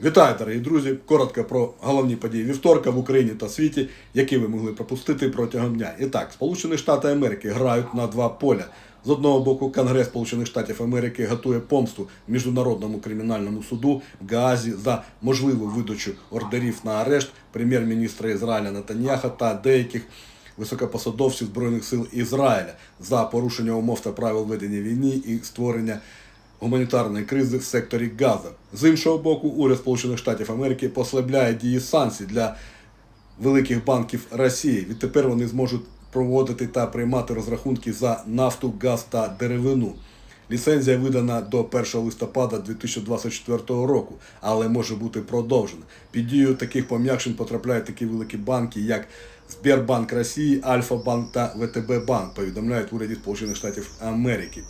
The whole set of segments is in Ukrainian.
Вітаю, дорогі друзі! Коротко про головні події вівторка в Україні та світі, які ви могли пропустити протягом дня. І так, Сполучені Штати Америки грають на два поля. З одного боку, Конгрес Сполучених Штатів Америки готує помсту Міжнародному кримінальному суду в Гаазі за можливу видачу ордерів на арешт прем'єр-міністра Ізраїля Нетаньяха та деяких високопосадовців Збройних сил Ізраїля за порушення умов та правил ведення війни і створення гуманітарної кризи в секторі Газа. З іншого боку, уряд Сполучених Штатів Америки послабляє дії санкцій для великих банків Росії. Відтепер вони зможуть проводити та приймати розрахунки за нафту, газ та деревину. Ліцензія видана до 1 листопада 2024 року, але може бути продовжена. Під дію таких пом'якшень потрапляють такі великі банки, як Сбербанк Росії, Альфа-Банк та ВТБ Банк, повідомляють уряді Сполучених Штатів Америки.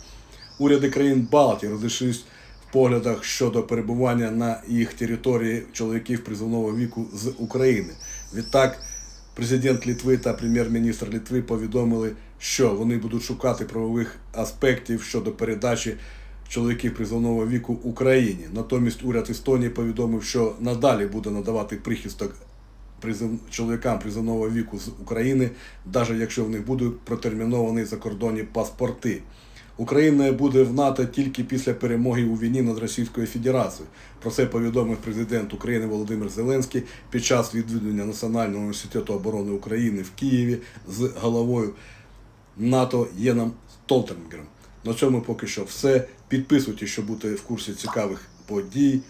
Уряди країн Балтії розійшлись в поглядах щодо перебування на їх території чоловіків призовного віку з України. Відтак, президент Літви та прем'єр-міністр Літви повідомили, що вони будуть шукати правових аспектів щодо передачі чоловіків призовного віку Україні. Натомість уряд Естонії повідомив, що надалі буде надавати прихисток призов... чоловікам призовного віку з України, навіть якщо в них будуть протерміновані закордонні паспорти. Україна буде в НАТО тільки після перемоги у війні над Російською Федерацією. Про це повідомив президент України Володимир Зеленський під час відвідування Національного університету оборони України в Києві з головою НАТО Єном Столтенгером. На цьому поки що все. Підписуйтесь, щоб бути в курсі цікавих подій.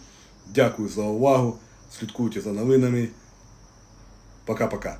Дякую за увагу. Слідкуйте за новинами. Пока-пока.